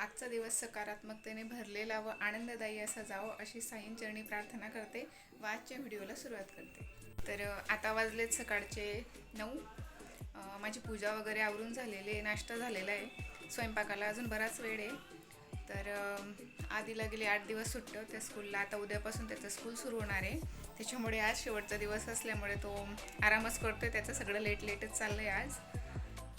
आजचा दिवस सकारात्मकतेने भरलेला व आनंददायी असा जावं अशी साईंचरणी प्रार्थना करते. व आजच्या व्हिडिओला सुरुवात करते. तर आता वाजलेत सकाळचे नऊ. माझी पूजा वगैरे आवरून झालेली आहे नाश्ता झालेला आहे. स्वयंपाकाला अजून बराच वेळ आहे. तर आधीला गेले आठ दिवस सुट्टं त्या स्कूलला आता उद्यापासून त्याचं स्कूल सुरू होणार आहे. त्याच्यामुळे आज शेवटचा दिवस असल्यामुळे तो आरामच करतोय त्याचं सगळं लेट लेटच चाललं आहे आज.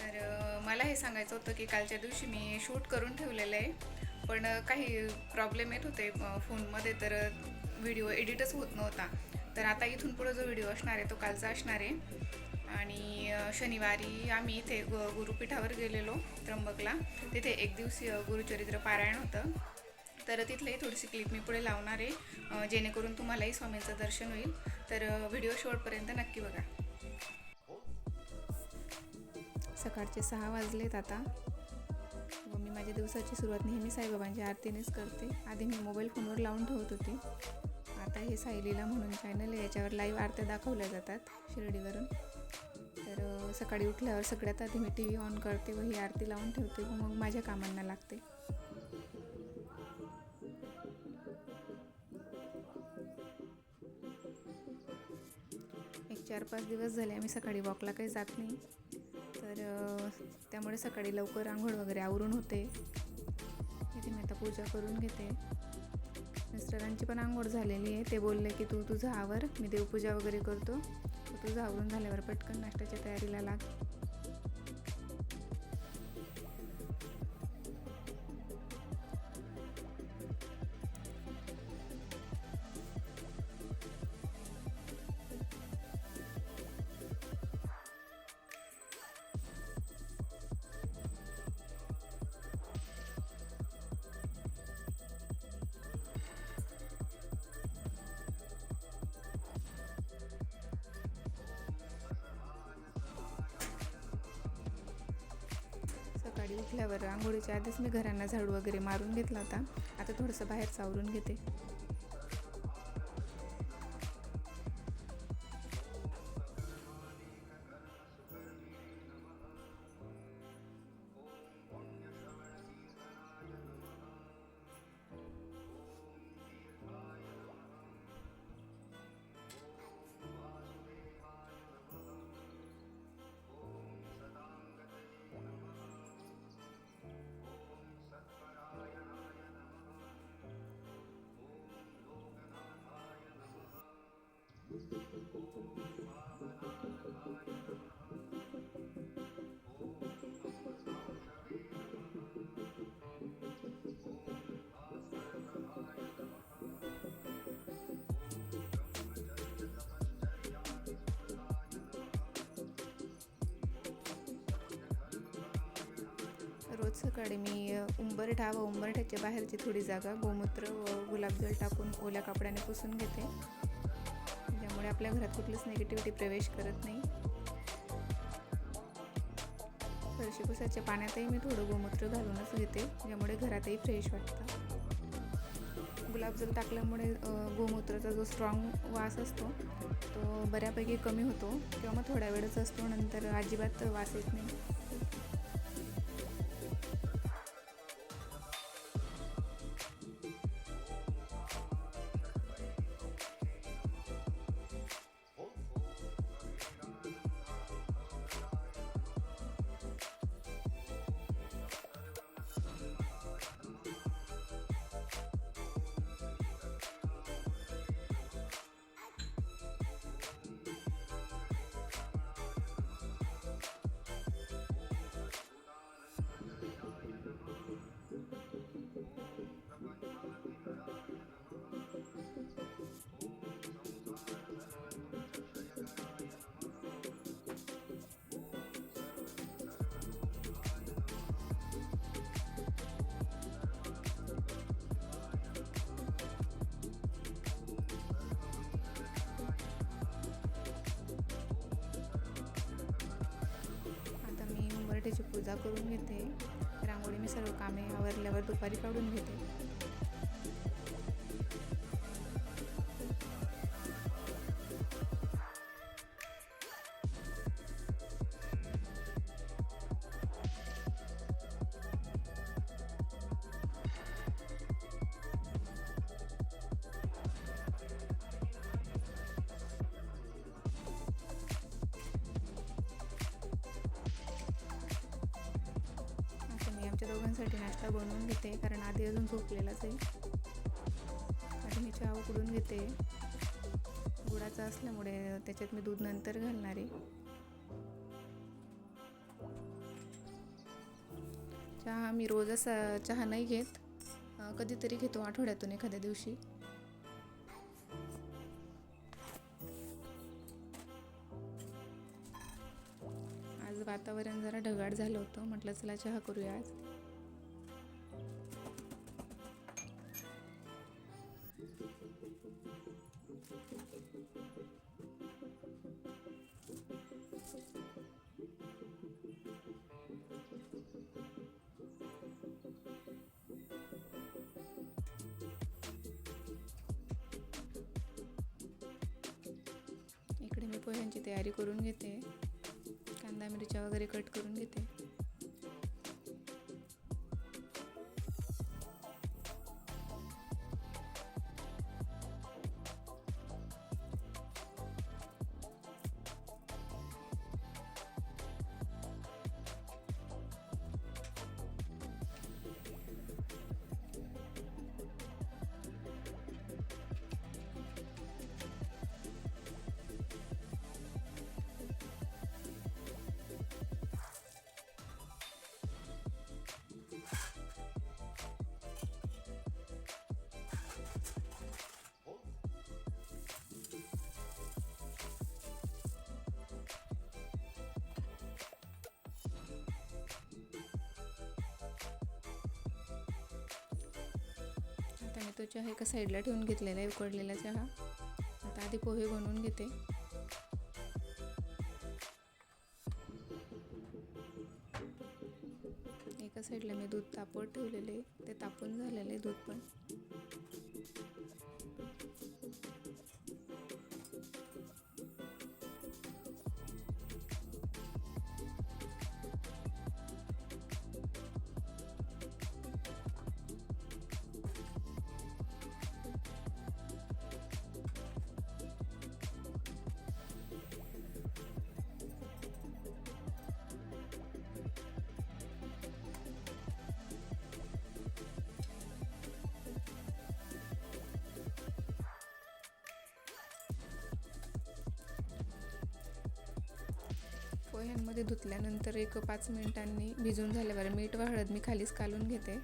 तर मला हे सांगायचं होतं की कालच्या दिवशी मी शूट करून ठेवलेलं आहे. पण काही प्रॉब्लेम येत होते फोनमध्ये तर व्हिडिओ एडिटच होत नव्हता. तर आता इथून पुढं जो व्हिडिओ असणार आहे तो कालचा असणार आहे. आणि शनिवारी आम्ही इथे ग गुरुपीठावर गेलेलो त्र्यंबकला. तिथे एक दिवसीय गुरुचरित्र पारायण होतं. तर तिथलंही थोडीशी क्लिप मी पुढे लावणार आहे. जेणेकरून तुम्हालाही स्वामींचं दर्शन होईल. तर व्हिडिओ शेवटपर्यंत नक्की बघा. सकाळचे सहा वाजलेत आता. व मी माझ्या दिवसाची सुरुवात नेहमी साईबाबांच्या आरतीनेच करते. आधी मी मोबाईल फोनवर लावून ठेवत होते. आता हे साईलीला म्हणून चॅनल आहे. याच्यावर लाईव्ह आरत्या दाखवल्या जातात शिर्डीवरून. तर सकाळी उठल्यावर सगळ्यात आधी मी टी व्ही ऑन करते व ही आरती लावून ठेवते व मग माझ्या कामांना लागते. एक चार पाच दिवस झाले आम्ही सकाळी वॉकला काही जात नाही. तर त्यामुळे सकाळी लवकर आंघोळ वगैरे आवरून होते. इथे मी आता पूजा करून घेते. मिस्टरांची पण आंघोळ झालेली आहे. ते बोलले की तू तुझं आवर. मी देवपूजा वगैरे करतो. तू तुझं आवरून झाल्यावर पटकन नाश्त्याच्या तयारीला लाग. उठल्यावर आंघोळीच्या आधीच मी घरांना झाडू वगैरे मारून घेतला होता. आता थोडंसं बाहेर सावरून घेते. रोज सकाळी मी उंबरठा व उंबरठ्याच्या बाहेरची थोडी जागा गोमूत्र व गुलाबजल टाकून ओल्या कपड्याने पुसून घेते. ज्यामुळे आपल्या घरात कुठलीच निगेटिव्हिटी प्रवेश करत नाही. फरशी पुसाच्या पाण्यातही मी थोडं गोमूत्र घालूनच घेते ज्यामुळे घरातही फ्रेश वाटतं. गुलाबजल टाकल्यामुळे गोमूत्राचा जो स्ट्रॉंग वास असतो तो बऱ्यापैकी कमी होतो. किंवा मग थोड्या वेळच असतो नंतर अजिबात वास येत नाही. त्याची पूजा करून घेते. रांगोळी मी सर्व कामे आवरल्यावर दुपारी काढून घेते. आमच्या दोघांसाठी नाश्ता बनवून घेते कारण आधी अजून झोपलेलाच आहे. आधी मी चहा उकडून घेते. गुळाचा असल्यामुळे त्याच्यात मी दूध नंतर घालणार आहे. चहा मी रोज असा चहा नाही घेत. कधीतरी घेतो आठवड्यातून एखाद्या दिवशी. आज वातावरण जरा ढगाळ झालं होतं. म्हटलं चला चहा करूया आज. पोह्यांची तयारी करून घेते. कांदा मिरच्या वगैरे कट करून घेते. तो चहा एका साईडला ठेवून घेतलेला आहे उकडलेला चहा. आता आधी पोहे बनवून घेते. एका साईडला मी दूध तापवत ठेवलेले ते तापून झालेलं आहे दूध पण. ह्यांमध्ये धुतल्यानंतर एक पाच मिनिटांनी भिजून झाल्यावर मीठ व हळद मी खालीच कालून घेते.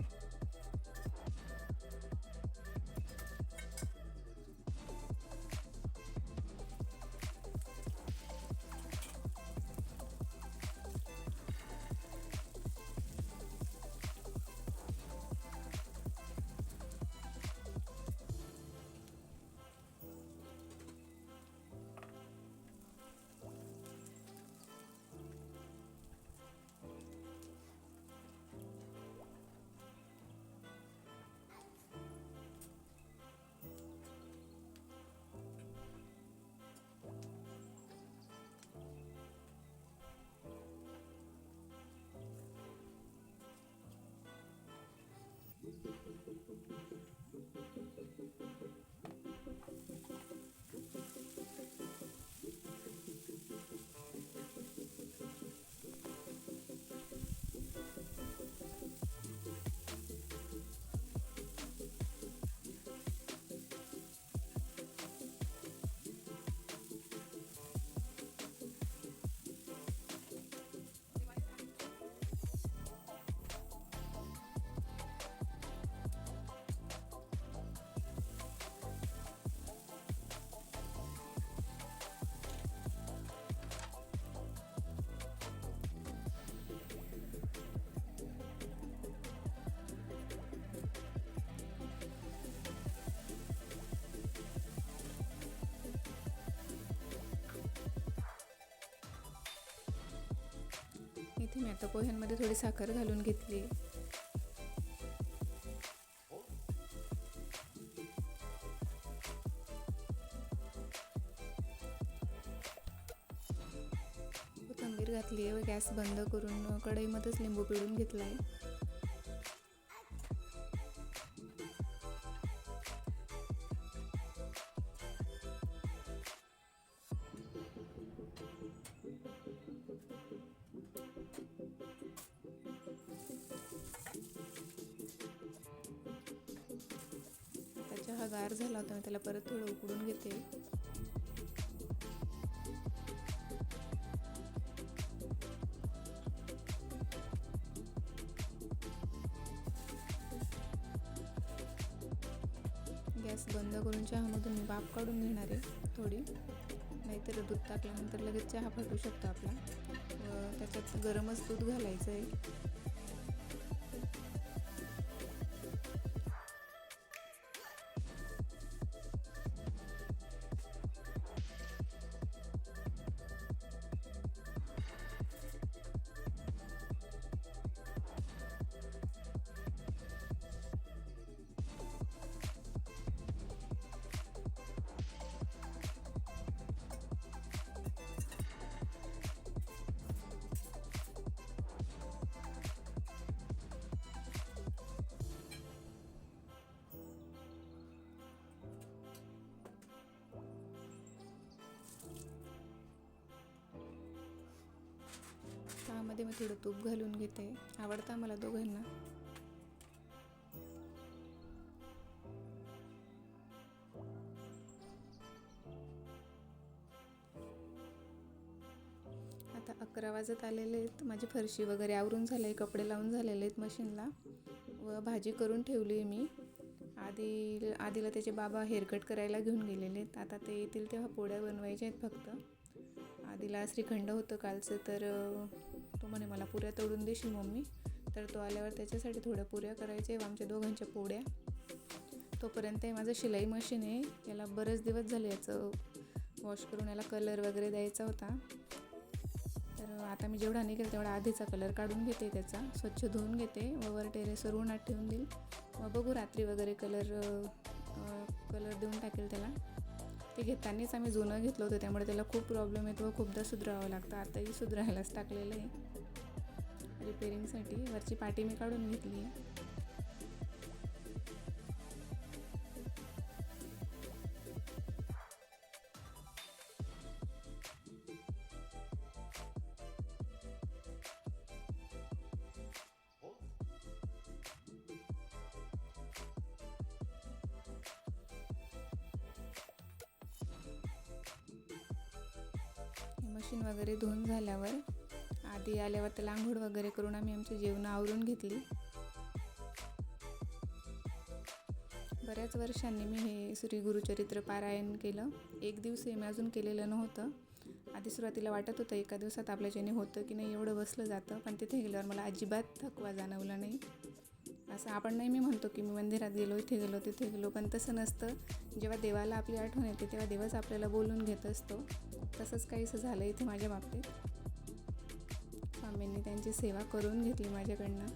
इथे मी आता पोह्यांमध्ये थोडी साखर घालून घेतली. कोथिंबीर घातली आहे व गॅस बंद करून कढईमध्येच लिंबू पिळून घेतला आहे थोडा गार झाला होता मी त्याला परत थोडं उकडून घेते. गॅस बंद करून चहामधून मी वाफ काढून घेणार आहे थोडी. नाहीतर दूध टाकल्यानंतर लगेच चहा फाटू शकतो आपला. त्याच्यात गरमच दूध घालायचं आहे चहामध्ये मी थोडं तूप घालून घेते. आवडतं मला दोघांना. आता अकरा वाजत आलेले आहेत. माझी फरशी वगैरे आवरून झाले कपडे लावून झालेले आहेत मशीनला. व भाजी करून ठेवली आहे मी. आधी आधीला त्याचे बाबा हेअरकट करायला घेऊन गेलेले आहेत. आता ते येतील तेव्हा पोळ्या बनवायच्या आहेत फक्त. तिला श्रीखंड होतं कालचं तर तो म्हणे मला पुऱ्या तोडून देशील मम्मी. तर तो आल्यावर त्याच्यासाठी थोड्या पुऱ्या करायच्या आमच्या दोघांच्या पोळ्या. तोपर्यंत हे माझं शिलाई मशीन आहे याला बरेच दिवस झाले याचं वॉश करून याला कलर वगैरे द्यायचा होता. तर आता मी जेवढा निघेल तेवढा आधीचा कलर काढून घेते त्याचा. स्वच्छ धुवून घेते वर टेरेसवर उन्हात ठेवून देईल. मग बघू रात्री वगैरे कलर कलर देऊन टाकेल त्याला. ते घेतानाच आम्ही जुनं घेतलं होतं त्यामुळे त्याला खूप प्रॉब्लेम येतो. व खूपदा सुधरावं लागतं. आताही सुधरायलाच टाकलेलं आहे. रिपेरिंगसाठी वरची पाटी मी काढून घेतली. आहे मशीन वगैरे धुवून झाल्यावर आधी आल्यावर त्याला आंघोळ वगैरे करून आम्ही आमची जेवणं आवरून घेतली. बऱ्याच वर्षांनी मी हे श्री गुरुचरित्र पारायण केलं. एक दिवस हे मी अजून केलेलं नव्हतं. आधी सुरुवातीला वाटत होतं एका दिवसात आपल्याच्याने होतं की नाही एवढं बसलं जातं. पण तिथे गेल्यावर मला अजिबात थकवा जाणवला नाही. असं आपण नाही मी म्हणतो की मी मंदिरात गेलो इथे गेलो तिथे गेलो. पण तसं नसतं. जेव्हा देवाला आपली आठवण येते तेव्हा देवच आपल्याला बोलून घेत असतो. तसंच काहीसं झालं इथे माझ्या बाबतीत. स्वामींनी त्यांची सेवा करून घेतली माझ्याकडनं.